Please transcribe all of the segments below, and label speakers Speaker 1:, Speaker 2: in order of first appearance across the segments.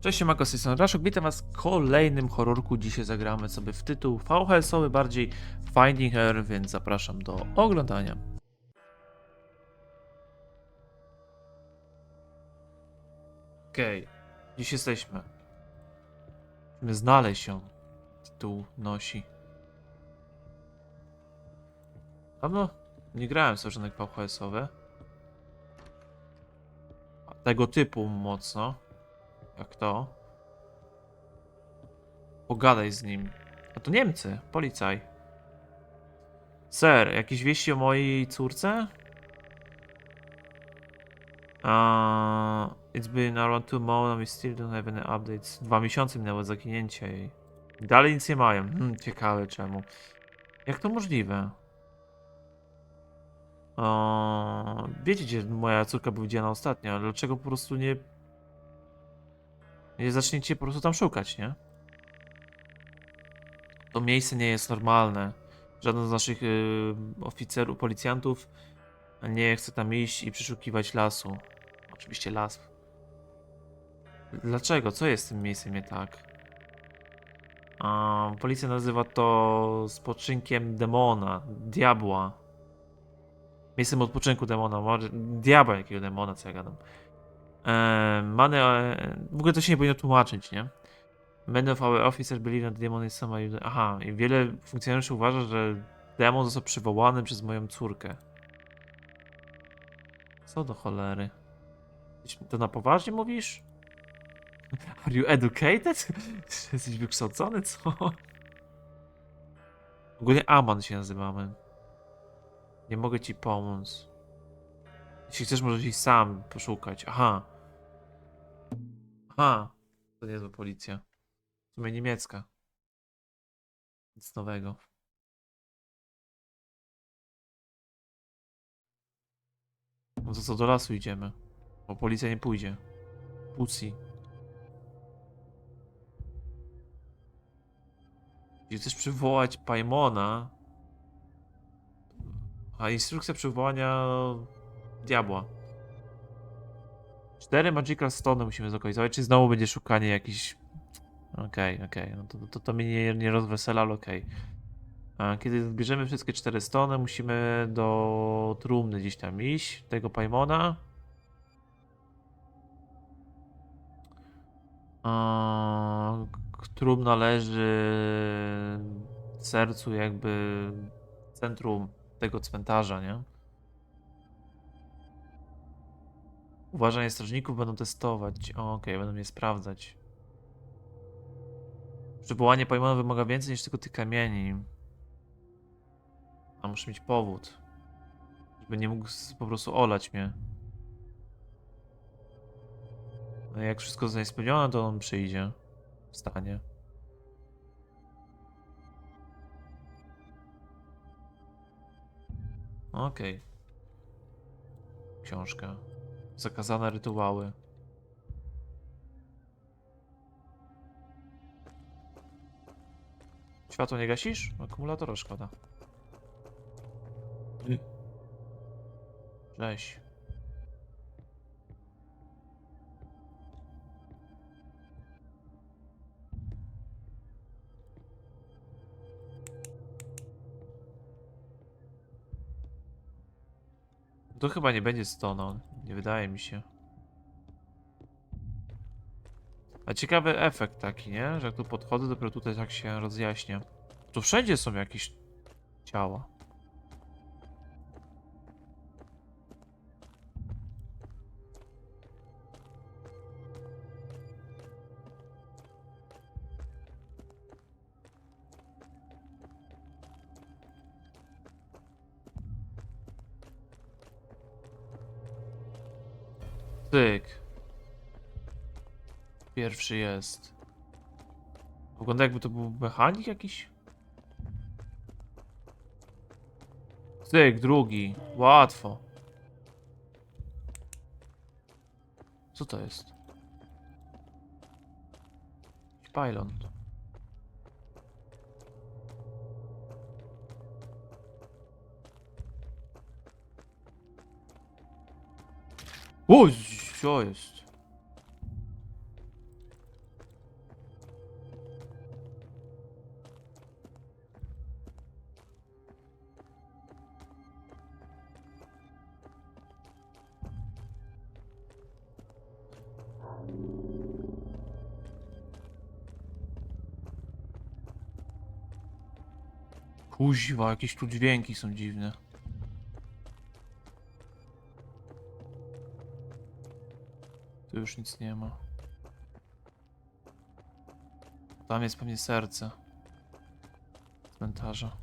Speaker 1: Cześć, Mako, z tej Raszok. Witam was w kolejnym horrorku. Dzisiaj zagramy sobie w tytuł VHS-owy, bardziej Finding Her, więc zapraszam do oglądania. Okej, dziś jesteśmy. Musimy znaleźć ją. Tytuł nosi. Dawno nie grałem w sojusznik VHS-owe. Tego typu mocno. Jak to? Pogadaj z nim. A to Niemcy, policaj. Sir, jakieś wieści o mojej córce? Uh, it's been around two months and we still don't have any updates. Dwa miesiące minęło od zaginięcia jej. Dalej nic nie mają. Hmm, ciekawe czemu. Jak to możliwe? O, wiecie, gdzie moja córka była widziana ostatnio, dlaczego po prostu nie nie zaczniecie po prostu tam szukać, nie? To miejsce nie jest normalne. Żaden z naszych y, oficerów, policjantów nie chce tam iść i przeszukiwać lasu. Oczywiście las. Dlaczego? Co jest z tym miejscem nie tak? Policja nazywa to spoczynkiem demona, diabła. Miejscem odpoczynku demona, diabła jakiego demona, co ja gadam. E, Many, e, w ogóle to się nie powinno tłumaczyć, nie? Many of our officers that the demon is somebody... Aha, i wiele funkcjonariuszy uważa, że demon został przywołany przez moją córkę. Co do cholery? To na poważnie mówisz? Are you educated? Jesteś wykształcony, co? Ogólnie Aman się nazywamy. Nie mogę ci pomóc. Jeśli chcesz, możesz iść sam poszukać. Aha. Aha. To niezła policja. W sumie niemiecka. Nic nowego. No to co, do lasu idziemy. Bo policja nie pójdzie. Pussy. Jeśli chcesz przywołać Paimona... A instrukcja przywołania diabła. Cztery Magical Stone musimy zlokalizować, czy znowu będzie szukanie jakichś... Okej, okej, no to, to, to mnie nie, nie rozwesela, ale okej. A Kiedy zbierzemy wszystkie cztery stone, musimy do trumny gdzieś tam iść, tego Paimona. Trumna leży w sercu jakby centrum tego cmentarza, nie? Uważanie strażników będą testować. Okej, będą je sprawdzać. Przywołanie Paimona wymaga więcej niż tylko tych kamieni. A muszę mieć powód. Żeby nie mógł po prostu olać mnie. No jak wszystko zostanie spełnione, to on przyjdzie. Wstanie. Okej. Książka. Zakazane rytuały. Światło nie gasisz? Akumulatora szkoda. Cześć. To chyba nie będzie stoną. Nie wydaje mi się. A ciekawy efekt taki, nie? Że jak tu podchodzę, dopiero tutaj tak się rozjaśnia. Tu wszędzie są jakieś ciała. Tyk. Pierwszy jest. Wygląda jakby to był mechanik jakiś. Tyk, drugi. Łatwo. Co to jest? Pylon. O, co jest? Kuźwa, jakieś tu dźwięki są dziwne. Tu już nic nie ma. Tam jest pewnie serce. Cmentarza.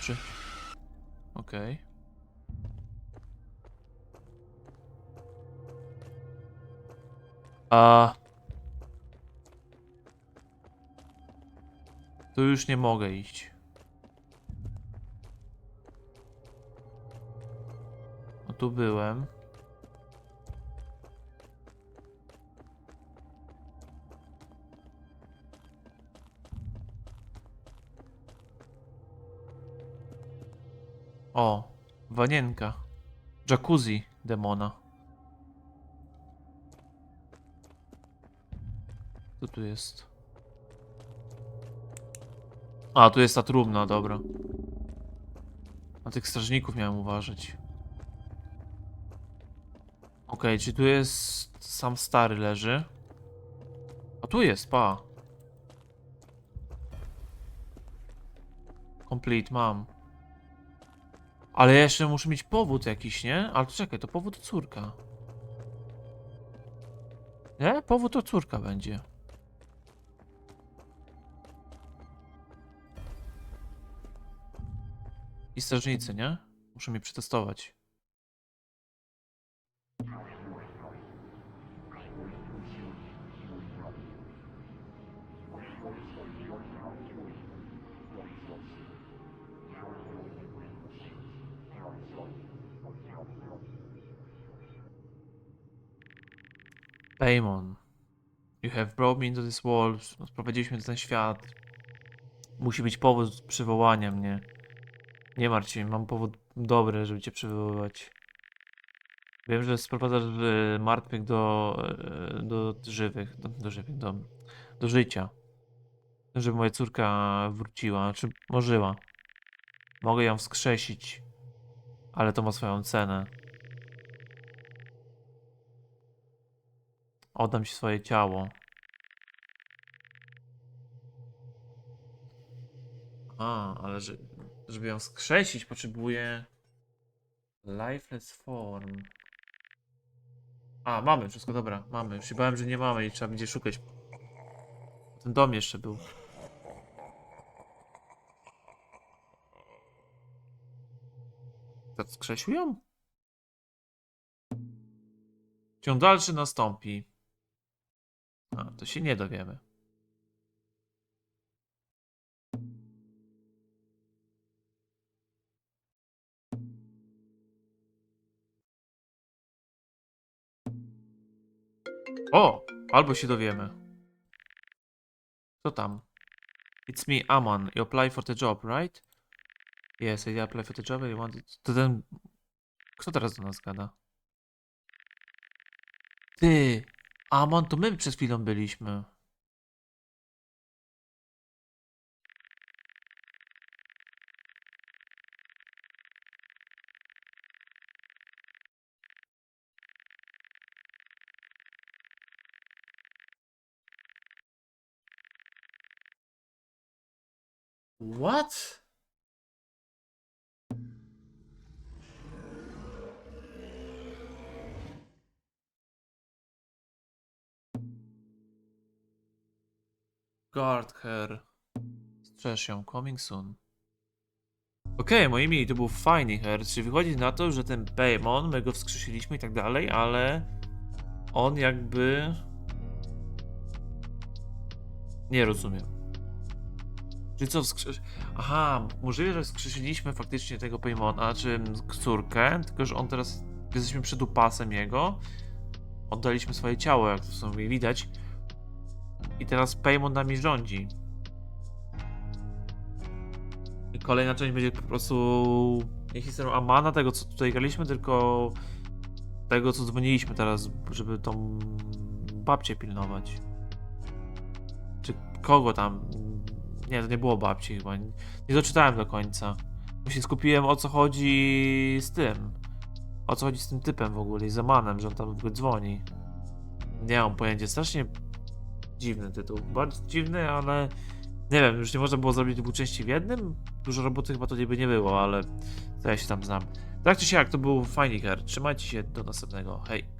Speaker 1: Trzy. Okej. A. Tu już nie mogę iść. Tu byłem. O, wanienka. Jacuzzi demona. Co tu jest? A, tu jest ta trumna, dobra. Na tych strażników miałem uważać. Okej, czy tu jest... Sam stary leży? A tu jest, pa. Complete, mam. Ale jeszcze muszę mieć powód jakiś, nie? Ale czekaj, to powód to córka. Nie? Powód to córka będzie. I strażnicy, nie? Muszę mnie przetestować. Paimon. You have brought me into this world. Sprowadziliśmy mnie ten świat. Musi być powód przywołania mnie. Nie martw się, mam powód dobry, żeby cię przywoływać. Wiem, że sprowadzasz e, martwych do, e, do żywych, do, do żywych, do, do życia. Żeby moja córka wróciła, czy możliwa. Mogę ją wskrzesić, ale to ma swoją cenę. Oddam ci swoje ciało. A, ale że, żeby ją skrzesić, potrzebuję lifeless form. A, mamy wszystko, dobra, mamy. Już się bałem, że nie mamy i trzeba będzie szukać. Ten dom jeszcze był. Tak skrzesił ją? Ciąg dalszy nastąpi. A, to się nie dowiemy. O! Albo się dowiemy. Co tam? It's me, Amon. You apply for the job, right? Yes, I apply for the job. I wanted... To ten... Kto teraz do nas gada? Ty! Amon, to my przed chwilą byliśmy. What? Guard her. Strzeż ją, coming soon. Okej, moi mili, to był fajny her, czyli wychodzi na to, że ten Paimon, my go wskrzesiliśmy i tak dalej, ale on jakby... Nie rozumiem. Czyli co wskrzesz... Aha, możliwe, że wskrzesiliśmy faktycznie tego Paimona, czy córkę, tylko że on teraz... Jesteśmy przed upasem jego. Oddaliśmy swoje ciało, jak to sobie widać. I teraz Paymon nami rządzi. I kolejna część będzie po prostu nie historią Amana, tego co tutaj graliśmy, tylko tego co dzwoniliśmy teraz, żeby tą babcię pilnować. Czy kogo tam? Nie, to nie było babci chyba. Nie doczytałem do końca. Bo się skupiłem o co chodzi z tym. o co chodzi z tym typem w ogóle i z Amanem, że on tam w ogóle dzwoni. Nie mam pojęcia, strasznie dziwny tytuł. Bardzo dziwny, ale nie wiem, już nie można było zrobić dwóch części w jednym? Dużo roboty chyba tutaj by nie było, ale to ja się tam znam. Tak czy siak, to był fajny gier. Trzymajcie się, do następnego. Hej.